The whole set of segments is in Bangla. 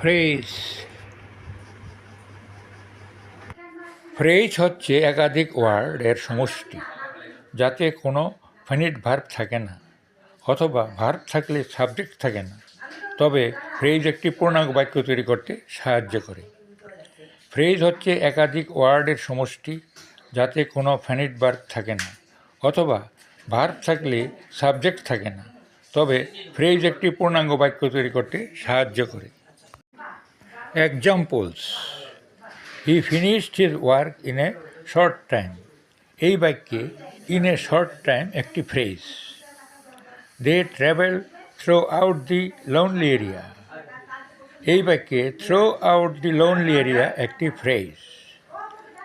ফ্রেজ ফ্রেজ হচ্ছে একাধিক ওয়ার্ড এর সমষ্টি, যাতে কোনো ফাইনিট ভার্ব থাকে না, অথবা ভার্ব থাকলে সাবজেক্ট থাকে না। তবে ফ্রেজ একটি পূর্ণাঙ্গ বাক্য তৈরি করতে সাহায্য করে। ফ্রেজ হচ্ছে একাধিক ওয়ার্ডের সমষ্টি, যাতে কোনো ফাইনিট ভার্ব থাকে না, অথবা ভার্ব থাকলে সাবজেক্ট থাকে না। তবে ফ্রেজ একটি পূর্ণাঙ্গ বাক্য তৈরি করতে সাহায্য করে। Examples he finished his work in a short time এই বাক্যে ইন এ শর্ট টাইম একটি phrase they travel throughout the lonely area এই বাক্যে throughout the lonely area একটি phrase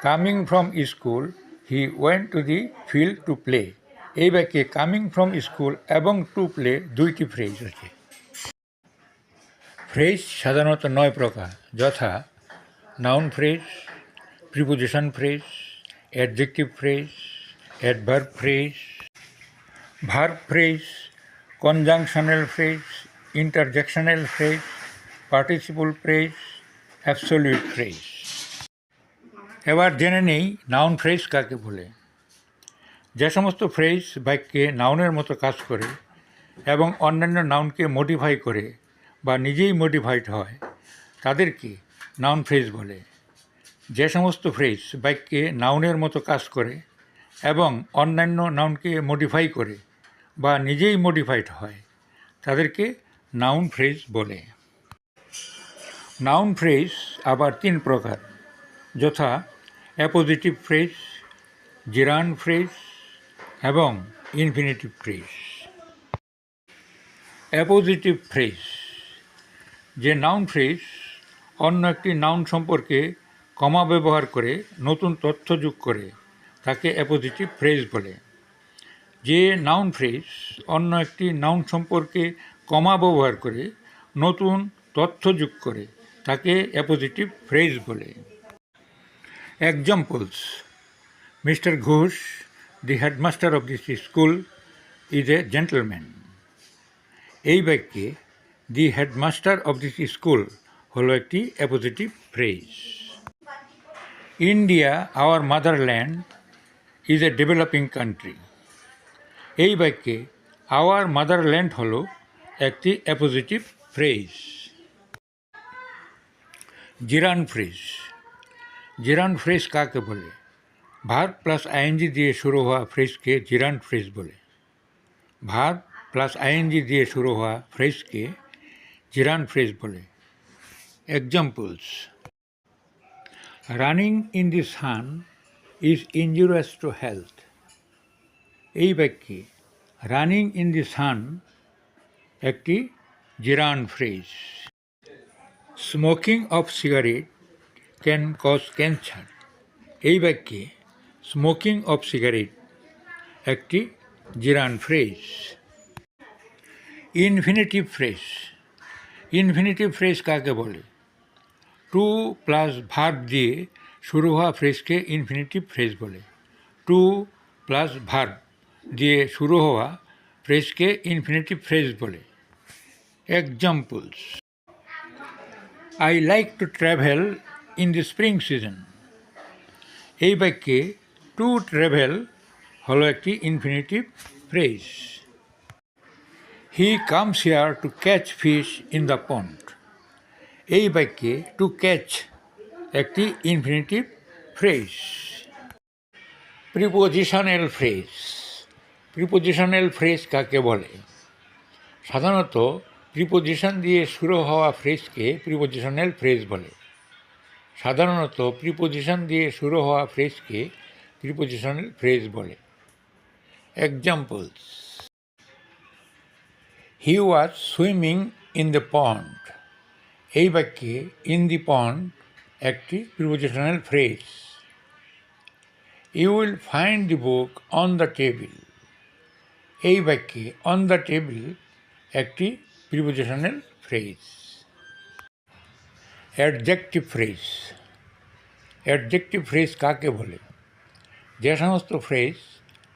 coming from school he went to the field to play এই বাক্যে কামিং ফ্রম স্কুল এবং টু প্লে দুইটি ফ্রেজ আছে। ফ্রেজ সাধারণত নয় প্রকার, যথা noun phrase preposition phrase adjective phrase adverb phrase verb phrase conjunctional phrase interjectional phrase participle phrase absolute phrase এবার জেনে নেই নাউন ফ্রেজ কাকে বলে। যে সমস্ত ফ্রেজ বাক্যে নাউনের মতো কাজ করে এবং অন্যান্য নাউনকে মডিফাই করে বা নিজেই মডিফাইড হয় তাদেরকে নাউন ফ্রেজ বলে। যে সমস্ত ফ্রেজ বাক্যে নাউনের মতো কাজ করে এবং অন্যান্য নাউনকে মডিফাই করে বা নিজেই মডিফাইড হয়, তাদেরকে নাউন ফ্রেজ বলে। নাউন ফ্রেজ আবার তিন প্রকার। যথা অ্যাপোজিটিভ ফ্রেজ জিরান ফ্রেজ এবং ইনফিনিটিভ ফ্রেজ অ্যাপোজিটিভ ফ্রেজ যে নাউন ফ্রেজ অন্য একটি নাউন সম্পর্কে কমা ব্যবহার করে নতুন তথ্য যোগ করে, তাকে অ্যাপোজিটিভ ফ্রেজ বলে। যে নাউন ফ্রেজ অন্য একটি নাউন সম্পর্কে কমা ব্যবহার করে নতুন তথ্য যোগ করে, তাকে অ্যাপোজিটিভ ফ্রেজ বলে। Examples mister Ghosh the headmaster of this school is a gentleman এই বাক্যে the headmaster of this school হলো একটি appositive phrase. India, our motherland is a developing country. এই বাক্যে আওয়ার মাদারল্যান্ড হলো একটি appositive phrase. Gerund phrase. Gerund phrase কাকে বলে? ভার্ব প্লাস আইএনজি দিয়ে শুরু হওয়া ফ্রেজকে জিরান ফ্রেজ বলে। ভার্ব প্লাস আইএনজি দিয়ে শুরু হওয়া ফ্রেজকে জিরান ফ্রেজ বলে। Examples running in the sun is injurious to health এই বাক্যে রানিং ইন দি সান একটি gerund phrase. Smoking of cigarette can cause cancer এই বাক্যে স্মোকিং অফ সিগারেট একটি gerund phrase. Infinitive phrase infinitive phrase কাকে বলে? টু প্লাস ভার্ব দিয়ে শুরু হওয়া ফ্রেজকে ইনফিনিটিভ ফ্রেজ বলে। টু প্লাস ভার্ব দিয়ে শুরু হওয়া ফ্রেজকে ইনফিনিটিভ ফ্রেজ বলে। Examples I like to travel in the spring season এই বাক্যে টু ট্র্যাভেল হলো একটি infinitive phrase he comes here to catch fish in the pond এই বাক্যে টু ক্যাচ একটি infinitive phrase prepositional phrase prepositional phrase কাকে বলে? সাধারণত প্রিপোজিশন দিয়ে শুরু হওয়া ফ্রেজকে প্রিপোজিশনাল ফ্রেজ বলে। সাধারণত প্রিপোজিশন দিয়ে শুরু হওয়া ফ্রেজকে প্রিপোজিশনাল ফ্রেজ বলে। Examples he was swimming in the pond এই বাক্যে ইন দি পন্ড একটি prepositional phrase you will find the book on the table এই বাক্যে অন দ্য টেবিল একটি prepositional phrase adjective phrase adjective phrase কাকে বলে? যে সমস্ত ফ্রেজ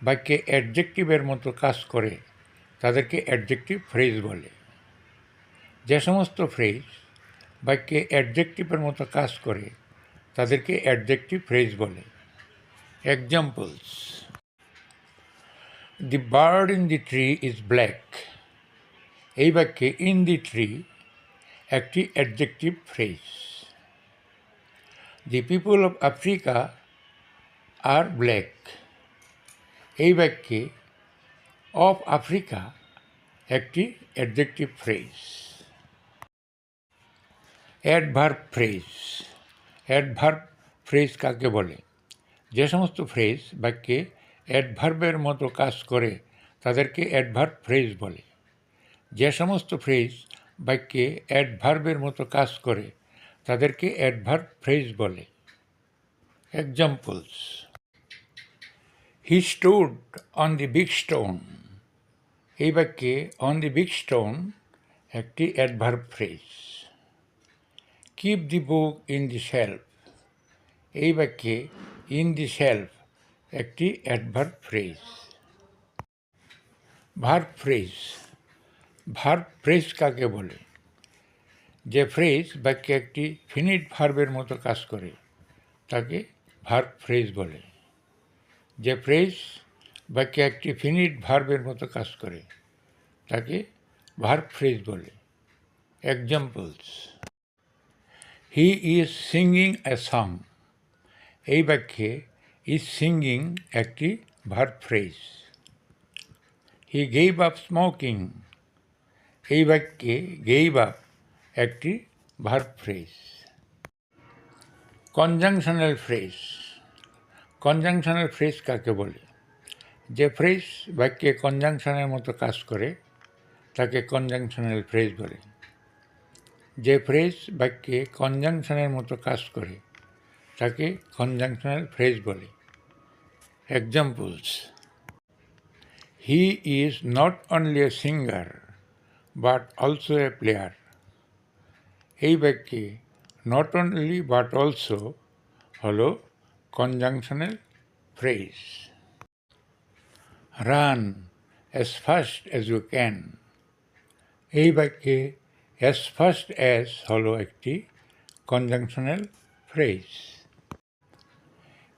বাক্যে অ্যাডজেক্টিভের মতো কাজ করে তাদেরকে অ্যাডজেক্টিভ ফ্রেজ বলে। যে সমস্ত ফ্রেজ বাক্যে অ্যাডজেক্টিভের মতো কাজ করে, তাদেরকে অ্যাডজেক্টিভ ফ্রেজ বলে। Examples the bird in the tree is black এই বাক্যে ইন দি ট্রি একটি adjective phrase the people of Africa are black এই বাক্যে অফ আফ্রিকা একটি adjective phrase adverb phrase adverb phrase কাকে বলে? যে সমস্ত ফ্রেজ বাক্যে অ্যাডভার্বের মতো কাজ করে, তাদেরকে অ্যাডভার্ব ফ্রেজ বলে। যে সমস্ত ফ্রেজ বাক্যে অ্যাডভার্বের মতো কাজ করে, তাদেরকে অ্যাডভার্ব ফ্রেজ বলে। Examples he stood on the big stone এই বাক্যে অন দি বিগ স্টোন একটি adverb phrase keep the book in the shelf এই বাক্যে ইন দি সেলফ একটি adverb phrase verb phrase verb phrase কাকে বলে? যে ফ্রেজ বাক্যে একটি ফিনিট ভার্বের মতো কাজ করে, তাকে ভার্ব ফ্রেজ বলে। যে ফ্রেজ বাক্যে একটি ফিনিট ভার্বের মতো কাজ করে, তাকে ভার্ব ফ্রেজ বলে। Examples he is singing a song এই বাক্যে ইজ সিঙ্গিং একটি verb phrase he gave up smoking এই বাক্যে গেইভ আপ একটি verb phrase conjunctional phrase conjunctional phrase কাকে বলে? যে ফ্রেজ বাক্যে কনজাংশনের মতো কাজ করে, তাকে কনজাংশনাল ফ্রেজ বলে। যে ফ্রেজ বাক্যে কনজাংশনের মতো কাজ করে, তাকে কনজাংশনাল ফ্রেজ বলে। Examples he is not only a singer but also a player এই বাক্যে নট অনলি বাট অলসো হলো conjunctional phrase run as fast as you can এই বাক্যে অ্যাজ ফাস্ট অ্যাজ হলো একটি conjunctional phrase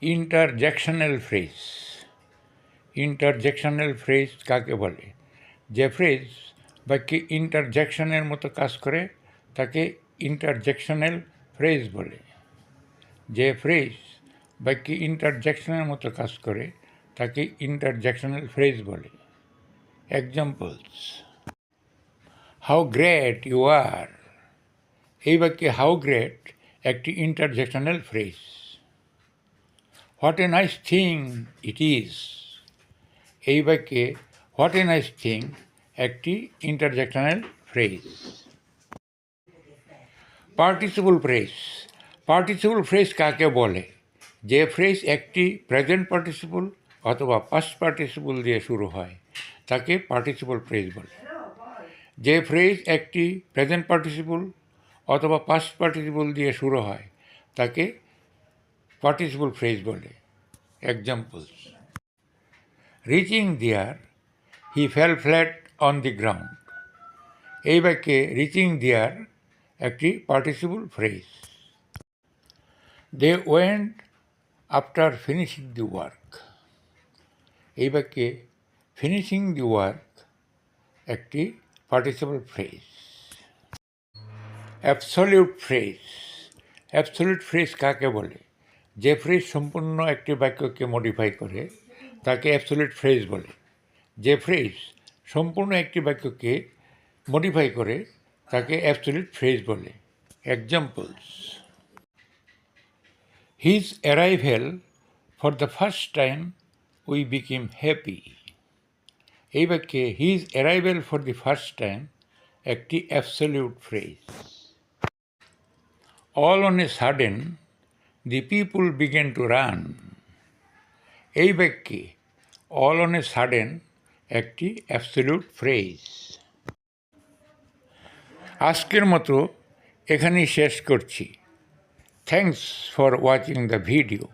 interjectional phrase interjectional phrase কাকে বলে? যে ফ্রেজ বাক্যে ইন্টারজেকশনের মতো কাজ করে, তাকে ইন্টারজেকশনাল ফ্রেজ বলে। যে ফ্রেজ বাক্যে ইন্টারজেকশনের মতো কাজ করে তাকে ইন্টারজেকশনাল ফ্রেজ বলে। Examples how great you are এই বাক্যে হাউ গ্রেট একটি interjectional phrase what a nice thing it is এই বাক্যে হোয়াট এ নাইস থিং একটি interjectional phrase participle phrase participle phrase কাকে বলে? যে ফ্রেজ একটি প্রেজেন্ট পার্টিসিপল অথবা পাস্ট পার্টিসিপল দিয়ে শুরু হয়, তাকে পার্টিসিপল ফ্রেজ বলে। যে ফ্রেজ একটি প্রেজেন্ট পার্টিসিপল অথবা পাস্ট পার্টিসিপল দিয়ে শুরু হয়, তাকে পার্টিসিপল ফ্রেজ বলে। Examples reaching there he fell flat on the ground এই বাক্যে রিচিং দিয়ার একটি participle phrase they went after finishing the work এই বাক্যে ফিনিশিং দি ওয়ার্ক একটি participle phrase absolute phrase absolute phrase কাকে বলে? যে ফ্রেজ সম্পূর্ণ একটি বাক্যকে মডিফাই করে, তাকে অ্যাবসলিউট ফ্রেজ বলে। যে ফ্রেজ সম্পূর্ণ একটি বাক্যকে মডিফাই করে, তাকে অ্যাবসলিউট ফ্রেজ বলে। Examples his arrival for the first time became happy এই বাক্যে his arrival for the first time একটি absolute phrase all on a sudden the people began to run এই বাক্যে অল অন এ সাডেন একটি অ্যাবসলিউট ফ্রেজ আজকের মতো এখানেই শেষ করছি। Thanks for watching the video